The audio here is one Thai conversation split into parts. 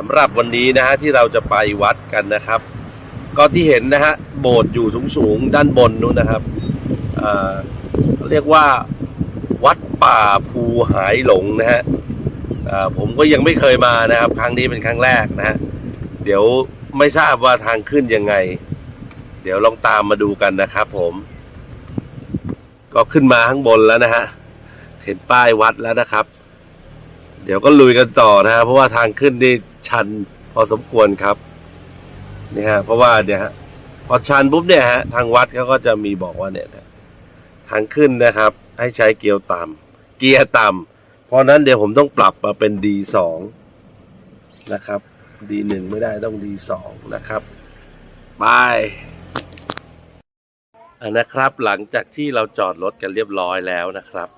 สำหรับวันนี้นะฮะที่เราจะไปวัดกันนะครับ ก็ที่เห็นนะฮะโบสถ์อยู่สูงสูงๆด้านบนนู้นนะครับอ่าเเรียกว่าวัดป่าภูหายหลงนะฮะอ่าผมก็ยังไม่เคยมานะครับ ครั้งนี้เป็นครั้งแรกนะฮะเดี๋ยวไม่ทราบว่าทางขึ้นยังไง เดี๋ยวลองตามมาดูกันนะครับ ผม ก็ขึ้นมาข้างบนแล้วนะฮะเห็นป้ายวัดแล้วนะครับ เดี๋ยวก็ลุยกันต่อนะฮะเพราะว่าทางขึ้นนี่ ชันพอสมควรครับนี่ฮะเพราะว่าเนี่ยฮะพอชันปุ๊บเนี่ยฮะทางวัดเขาก็จะมีบอกว่าเนี่ยทางขึ้นนะครับ ให้ใช้เกียร์ต่ำเกียร์ต่ำเพราะนั้นเดี๋ยวผมต้องปรับมาเป็น D2 นะครับ D1 ไม่ได้ต้อง D2 นะครับไปอะนะครับ หลังจากที่เราจอดรถกันเรียบร้อยแล้วนะครับ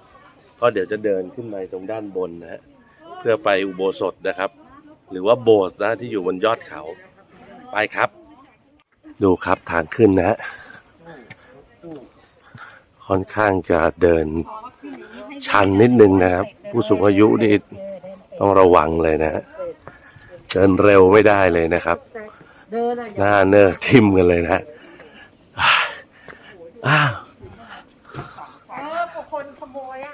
ก็เดี๋ยวจะเดินขึ้นไปตรงด้านบนนะฮะเพื่อไปอุโบสถนะครับ หรือว่าโบสถ์นะที่อยู่บนยอดเขา ไปครับ ดูครับทางขึ้นนะฮะค่อนข้างจะเดินชันนิดนึงนะครับ ผู้สูงอายุนี่ต้องระวังเลยนะฮะเดินเร็วไม่ได้เลยนะครับ หน้าเนื้อทิ่มกันเลยนะฮะอ้าวเอคนขโมยอะ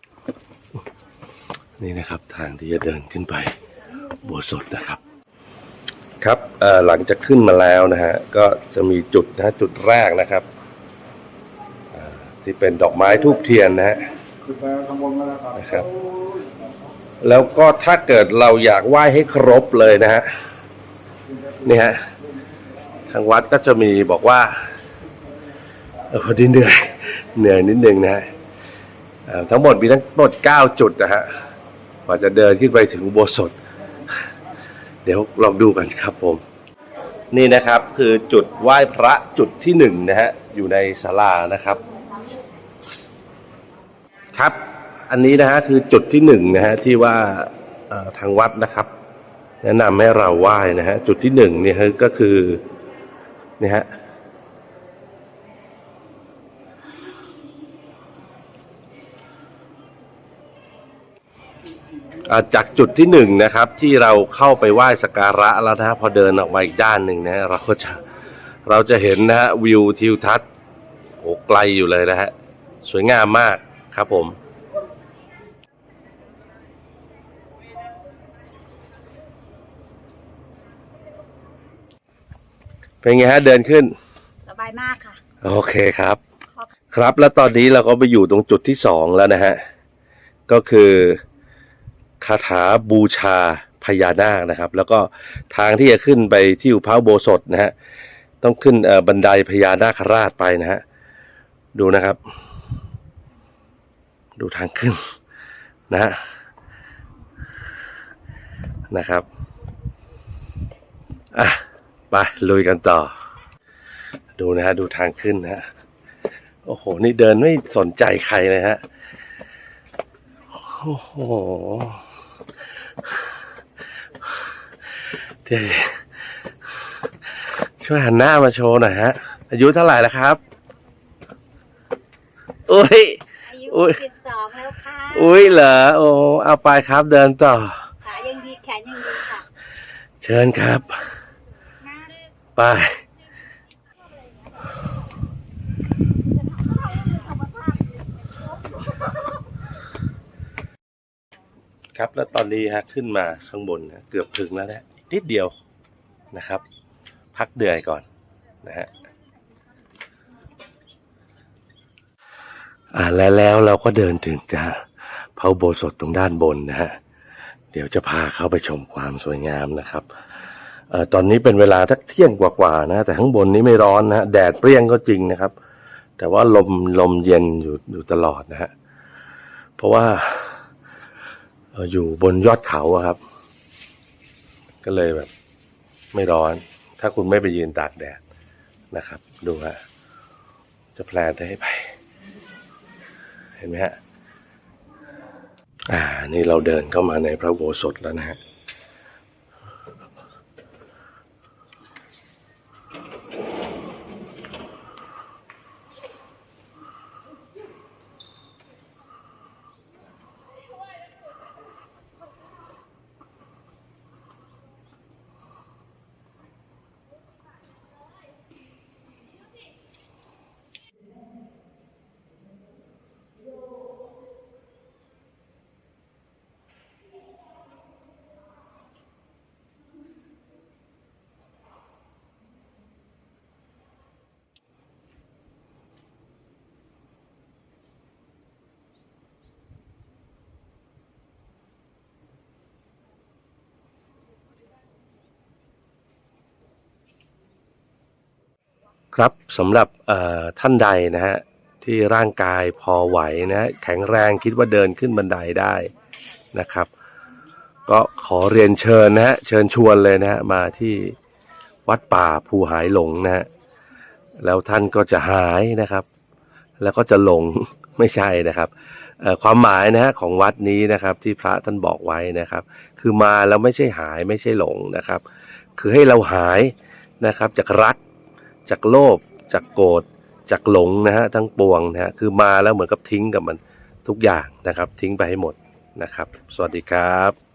นี่นะครับทางที่จะเดินขึ้นไป โบสถนะครับ ครับหลังจากขึ้นมาแล้วนะฮะก็จะมีจุดนะฮะจุดแรกนะครับที่เป็นดอกไม้ทูบเทียนนะฮะนมาแล้วครับนะครับ แล้วก็ถ้าเกิดเราอยากไหว้ให้ครบเลยนะฮะนี่ฮะทางวัดก็จะมีบอกว่าเออพอดีเหนื่อยเหนื่อยนิดนึงนะฮะทั้งหมดมีทั้งหมดเก้าจุดนะฮะกว่าจะเดินขึ้นไปถึงอุโบสถ เดี๋ยวลองดูกันครับผม นี่นะครับคือจุดไหว้พระจุดที่หนึ่งนะฮะอยู่ในศาลานะครับ ครับ อันนี้นะฮะคือจุดที่หนึ่งนะฮะที่ว่าทางวัดนะครับ แนะนำให้เราไหว้นะฮะจุดที่หนึ่งเนี่ยฮะก็คือนี่ฮะ จากจุดที่หนึ่งนะครับที่เราเข้าไปไหว้สักการะแล้วนะฮะพอเดินออกมาอีกด้านหนึ่งนะฮะเราก็จะเราจะเห็นนะฮะวิวทิวทัศน์โอ้ไกลอยู่เลยนะฮะสวยงามมากครับผมเป็นไงฮะเดินขึ้นสบายมากค่ะ โอเคครับ ครับแล้วตอนนี้เราก็ไปอยู่ตรงจุดที่สองแล้วนะฮะ ก็คือ คาถาบูชาพญานาคนะครับ แล้วก็ทางที่จะขึ้นไปที่อุพาโบสถนะฮะต้องขึ้นเอ่อบันไดพญานาคราชไปนะฮะดูนะครับ ดูทางขึ้นนะฮะนะครับอะไปลุยกันต่อ ดูนะฮะดูทางขึ้นนะฮะโอ้โห นี่เดินไม่สนใจใครเลยฮะ โอ้โหเดี๋ยว ช่วยหันหน้ามาโชว์หน่อยฮะ อายุเท่าไหร่แล้วครับ อุ้ย อายุอุ๊ยสิบสองแล้วค่ะอุ้ยเหรอ โอ้เอาไปครับเดินต่อ ขายังดีแขนยังดีค่ะเชิญครับไป ครับแล้วตอนนี้ฮะขึ้นมาข้างบนนะเกือบถึงแล้วนะอีก นิดเดียวนะครับ พักเดือยก่อนนะฮะอ่าและแล้วเราก็เดินถึงจะพระโบสถตรงด้านบนนะฮะเดี๋ยวจะพาเข้าไปชมความสวยงามนะครับเอ่อตอนนี้เป็นเวลาทักเที่ยงกว่าๆนะแต่ข้างบนนี้ไม่ร้อนนะฮะแดดเปรี้ยงก็จริงนะครับ แต่ว่าลมลมเย็นอยู่อยู่ตลอดนะฮะเพราะว่าอยู่บนยอดเขาครับ ก็เลยแบบไม่ร้อน ถ้าคุณไม่ไปยืนตากแดดนะครับ ดูฮะจะแพลนได้ไป เห็นไหมฮะอ่า นี่เราเดินเข้ามาในพระโบสถแล้วนะฮะ ครับสำหรับท่านใดนะฮะที่ร่างกายพอไหวนะฮะแข็งแรงคิดว่าเดินขึ้นบันไดได้นะครับ ก็ขอเรียนเชิญนะฮะเชิญชวนเลยนะฮะมาที่วัดป่าภูหายหลงนะฮะแล้วท่านก็จะหายนะครับ แล้วก็จะหลงไม่ใช่นะครับความหมายนะฮะของวัดนี้นะครับ ที่พระท่านบอกไว้นะครับ คือมาแล้วไม่ใช่หายไม่ใช่หลงนะครับ คือให้เราหายนะครับจากรัก จากโลภจากโกรธจากหลงนะฮะทั้งปวงนะฮะคือมาแล้วเหมือนกับทิ้งกับมันทุกอย่างนะครับ ทิ้งไปให้หมดนะครับ สวัสดีครับ